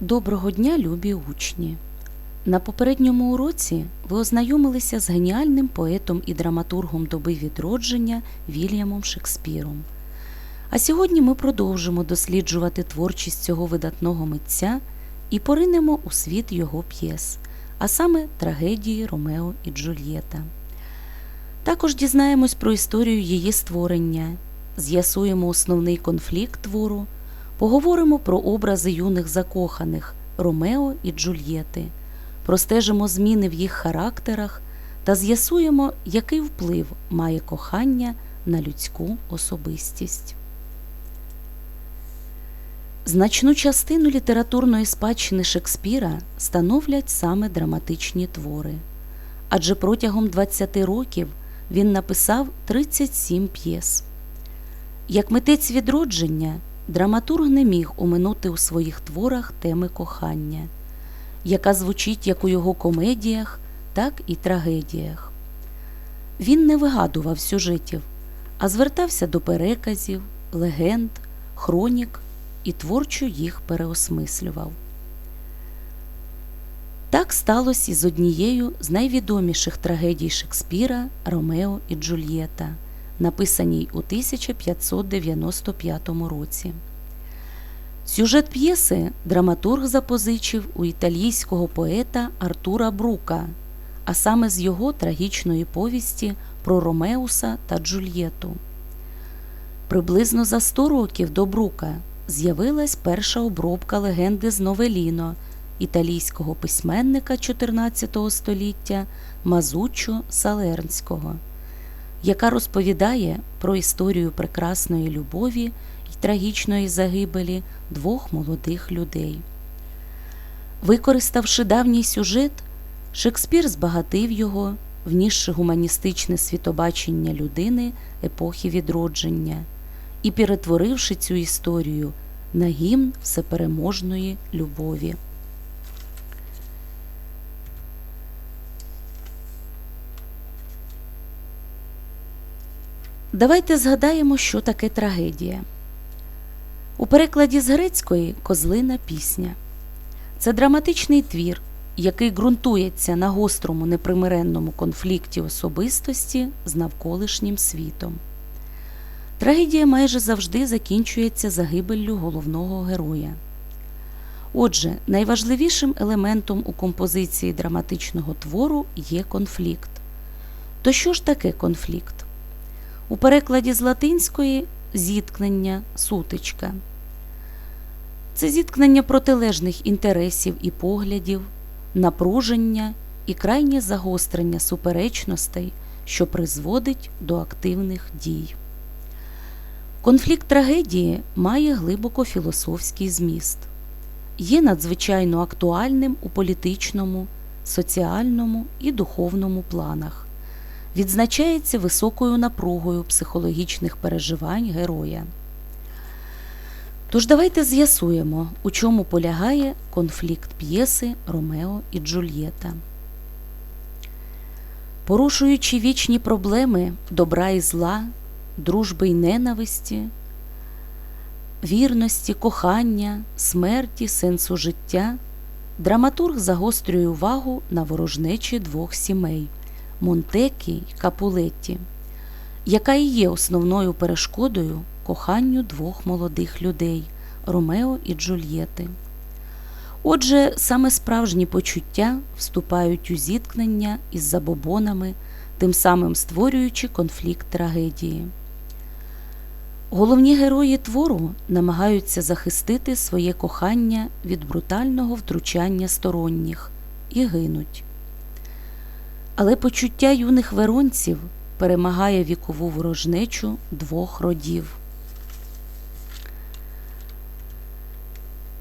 Доброго дня, любі учні! На попередньому уроці ви ознайомилися з геніальним поетом і драматургом доби відродження Вільямом Шекспіром. А сьогодні ми продовжимо досліджувати творчість цього видатного митця і поринемо у світ його п'єс, а саме трагедії Ромео і Джульєта. Також дізнаємось про історію її створення, з'ясуємо основний конфлікт твору, поговоримо про образи юних закоханих Ромео і Джульєти, простежимо зміни в їх характерах та з'ясуємо, який вплив має кохання на людську особистість. Значну частину літературної спадщини Шекспіра становлять саме драматичні твори. Адже протягом 20 років він написав 37 п'єс. Як митець відродження, драматург не міг оминути у своїх творах теми кохання, яка звучить як у його комедіях, так і трагедіях. Він не вигадував сюжетів, а звертався до переказів, легенд, хронік і творчо їх переосмислював. Так сталося і з однією з найвідоміших трагедій Шекспіра Ромео і Джульєта, написаній у 1595 році. Сюжет п'єси драматург запозичив у італійського поета Артура Брука, а саме з його трагічної повісті про Ромеуса та Джульєту. Приблизно за 100 років до Брука з'явилась перша обробка легенди з Новеліно італійського письменника 14 століття Мазуччо Салернського, яка розповідає про історію прекрасної любові й трагічної загибелі двох молодих людей. Використавши давній сюжет, Шекспір збагатив його, внісши гуманістичне світобачення людини епохи відродження і перетворивши цю історію на гімн всепереможної любові. Давайте згадаємо, що таке трагедія. У перекладі з грецької козлина пісня. Це драматичний твір, який ґрунтується на гострому непримиренному конфлікті особистості з навколишнім світом. Трагедія майже завжди закінчується загибеллю головного героя. Отже, найважливішим елементом у композиції драматичного твору є конфлікт. То що ж таке конфлікт? У перекладі з латинської зіткнення, сутичка. Це зіткнення протилежних інтересів і поглядів, напруження і крайнє загострення суперечностей, що призводить до активних дій. Конфлікт трагедії має глибоко філософський зміст, є надзвичайно актуальним у політичному, соціальному і духовному планах, відзначається високою напругою психологічних переживань героя. Тож давайте з'ясуємо, у чому полягає конфлікт п'єси Ромео і Джульєта. Порушуючи вічні проблеми добра і зла, дружби й ненависті, вірності, кохання, смерті, сенсу життя, драматург загострює увагу на ворожнечі двох сімей Монтекі й Капулетті, яка і є основною перешкодою коханню двох молодих людей Ромео і Джульєти. Отже, саме справжні почуття вступають у зіткнення із забобонами, тим самим створюючи конфлікт трагедії. Головні герої твору намагаються захистити своє кохання від брутального втручання сторонніх і гинуть. Але почуття юних веронців перемагає вікову ворожнечу двох родів.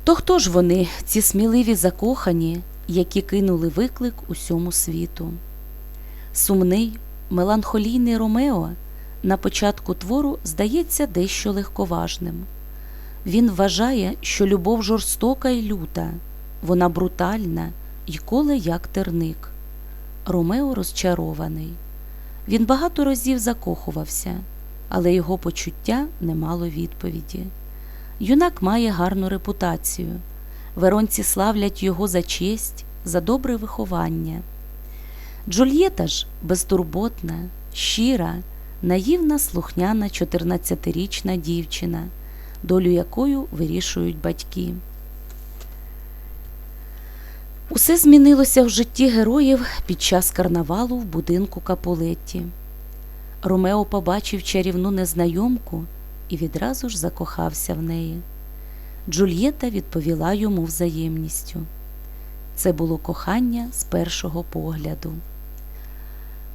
То хто ж вони, ці сміливі закохані, які кинули виклик усьому світу? Сумний, меланхолійний Ромео на початку твору здається дещо легковажним. Він вважає, що любов жорстока і люта, вона брутальна і коле як терник. Ромео розчарований. Він багато разів закохувався, але його почуття не мало відповіді. Юнак має гарну репутацію. Веронці славлять його за честь, за добре виховання. Джульєта ж безтурботна, щира, наївна, слухняна 14-річна дівчина, долю якою вирішують батьки. Усе змінилося в житті героїв під час карнавалу в будинку Капулетті. Ромео побачив чарівну незнайомку і відразу ж закохався в неї. Джульєта відповіла йому взаємністю. Це було кохання з першого погляду.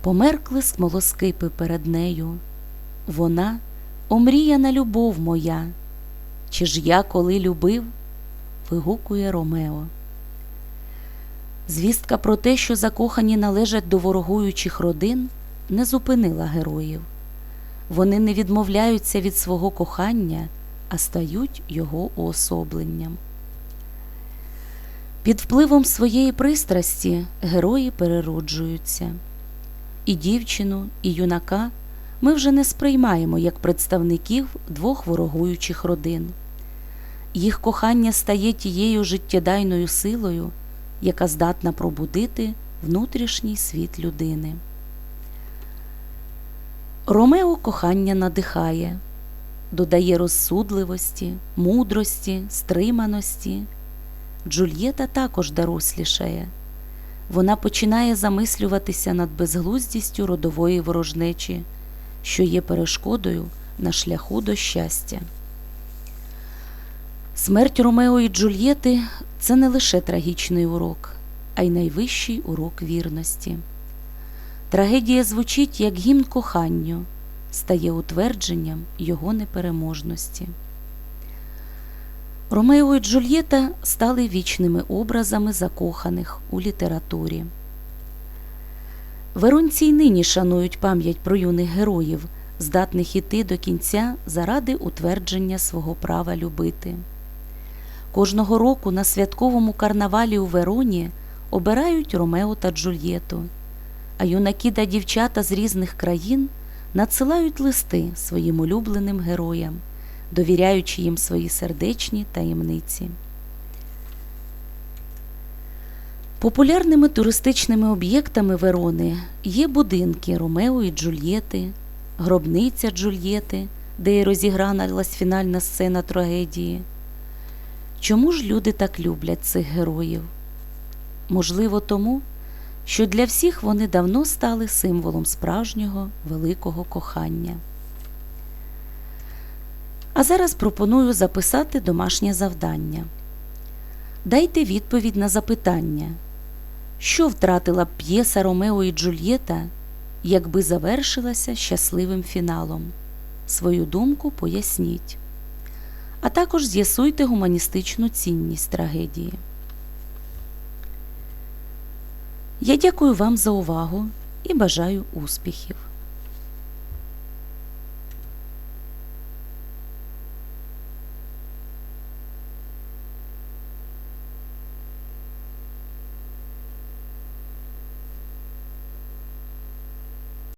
Померкли смолоскипи перед нею. Вона омріяна любов моя. Чи ж я коли любив? вигукує Ромео. Звістка про те, що закохані належать до ворогуючих родин, не зупинила героїв. Вони не відмовляються від свого кохання, а стають його уособленням. Під впливом своєї пристрасті герої перероджуються. І дівчину, і юнака ми вже не сприймаємо як представників двох ворогуючих родин. Їх кохання стає тією життєдайною силою, яка здатна пробудити внутрішній світ людини. Ромео кохання надихає, додає розсудливості, мудрості, стриманості. Джульєта також дорослішає. Вона починає замислюватися над безглуздістю родової ворожнечі, що є перешкодою на шляху до щастя. Смерть Ромео і Джульєти це не лише трагічний урок, а й найвищий урок вірності. Трагедія звучить як гімн коханню, стає утвердженням його непереможності. Ромео і Джульєта стали вічними образами закоханих у літературі. Веронці й нині шанують пам'ять про юних героїв, здатних іти до кінця заради утвердження свого права любити. Кожного року на святковому карнавалі у Вероні обирають Ромео та Джульєту, а юнаки та дівчата з різних країн надсилають листи своїм улюбленим героям, довіряючи їм свої сердечні таємниці. Популярними туристичними об'єктами Верони є будинки Ромео і Джульєти, гробниця Джульєти, де й розіграналась фінальна сцена трагедії. Чому ж люди так люблять цих героїв? Можливо, тому, що для всіх вони давно стали символом справжнього великого кохання. А зараз пропоную записати домашнє завдання. Дайте відповідь на запитання, що втратила б п'єса Ромео і Джульєта, якби завершилася щасливим фіналом. Свою думку поясніть а також з'ясуйте гуманістичну цінність трагедії. Я дякую вам за увагу і бажаю успіхів!